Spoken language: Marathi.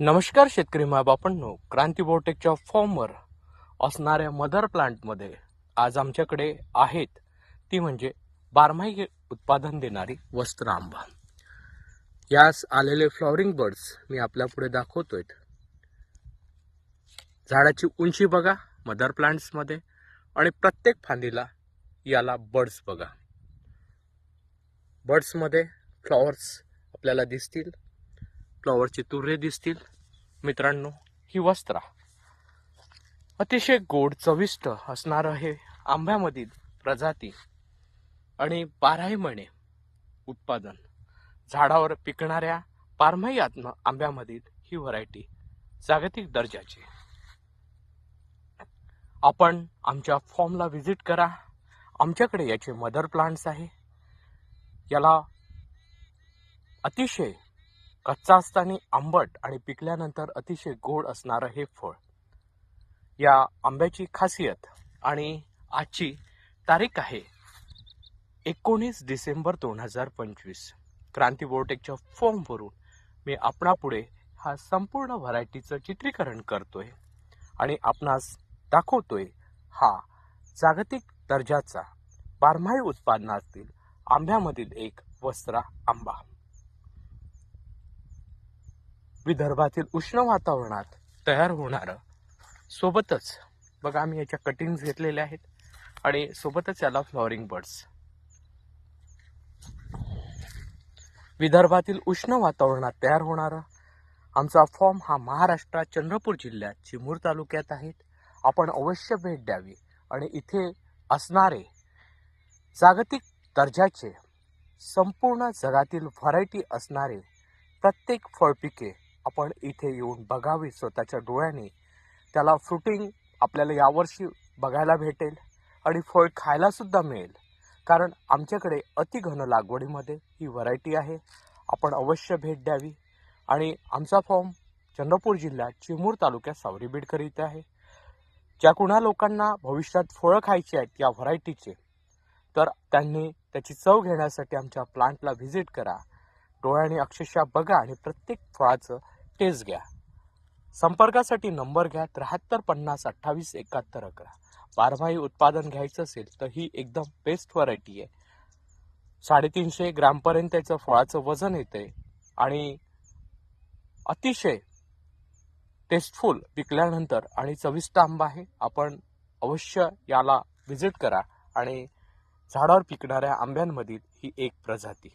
नमस्कार शेतकरी महाबापांनो क्रांती बोटेकच्या फॉर्मवर असणाऱ्या मदर प्लांटमध्ये आज आमच्याकडे आहेत. ती म्हणजे बारमाही उत्पादन देणारी वस्त्र आंबा. यास आलेले फ्लॉवरिंग बर्ड्स मी आपल्या पुढे दाखवतोय. झाडाची उंची बघा मदर प्लांट्समध्ये आणि प्रत्येक फांदीला याला बर्ड्स बघा. बर्ड्समध्ये फ्लॉवर्स आपल्याला दिसतील. फ्लॉवरचे तुरे दिसतील. मित्रांनो ही वस्त्रा. अतिशय गोड चविष्ट असणारं हे आंब्यामधील प्रजाती आणि बाराही महिने उत्पादन. झाडावर पिकणाऱ्या बारमाही आत्म आंब्यामधील ही व्हरायटी जागतिक दर्जाची. आपण आमच्या फॉर्मला व्हिजिट करा. आमच्याकडे याचे मदर प्लांट्स आहे. याला अतिशय कच्चा असताना आंबट आणि पिकल्यानंतर अतिशय गोड असणारं हे फळ. या आंब्याची खासियत आणि आजची तारीख आहे एकोणीस डिसेंबर दोन हजार पंचवीस. क्रांती बोर्टेकच्या फॉर्मवरून मी आपणापुढे हा संपूर्ण व्हरायटीचं चित्रीकरण करतोय आणि आपणास दाखवतोय हा जागतिक दर्जाचा बारमाही उत्पादनातील आंब्यामधील एक वस्त्रा आंबा विदर्भातील उष्ण वातावरणात तयार होणारं सोबतच बघा आम्ही याच्या कटिंग्स घेतलेल्या आहेत आणि सोबतच याला फ्लॉवरिंग बर्ड्स विदर्भातील उष्ण वातावरणात तयार होणारा आमचा फॉर्म हा महाराष्ट्रात चंद्रपूर जिल्ह्यात चिमूर तालुक्यात आहेत. आपण अवश्य भेट द्यावी आणि इथे असणारे जागतिक दर्जाचे संपूर्ण जगातील व्हरायटी असणारे प्रत्येक फळपिके आपण इथे येऊन बघावी स्वतःच्या डोळ्याने. त्याला फ्रुटिंग आपल्याला यावर्षी बघायला भेटेल आणि फळ खायलासुद्धा मिळेल. कारण आमच्याकडे अतिघन लागवडीमध्ये ही व्हरायटी आहे. आपण अवश्य भेट द्यावी. आणि आमचा फॉर्म चंद्रपूर जिल्ह्यात चिमूर तालुक्यात सावरी बीडकर इथे आहे. ज्या कुणा लोकांना भविष्यात फळं खायची आहेत या व्हरायटीचे तर त्यांनी त्याची चव घेण्यासाठी आमच्या प्लांटला व्हिजिट करा. डोळ्याने अक्षरशः बघा आणि प्रत्येक फळाचं टेस्ट घ्या. संपर्कासाठी नंबर घ्या त्र्याहत्तर पन्नास अठ्ठावीस एकाहत्तर अकरा. बारमाही उत्पादन घ्यायचं असेल तर ही एकदम बेस्ट व्हरायटी आहे. साडेतीनशे ग्रामपर्यंत याचं फळाचं वजन येते आणि अतिशय टेस्टफुल पिकल्यानंतर आणि चविष्ट आंबा आहे आपण अवश्य याला व्हिजिट करा आणि झाडावर पिकणाऱ्या आंब्यांमधील ही एक प्रजाती.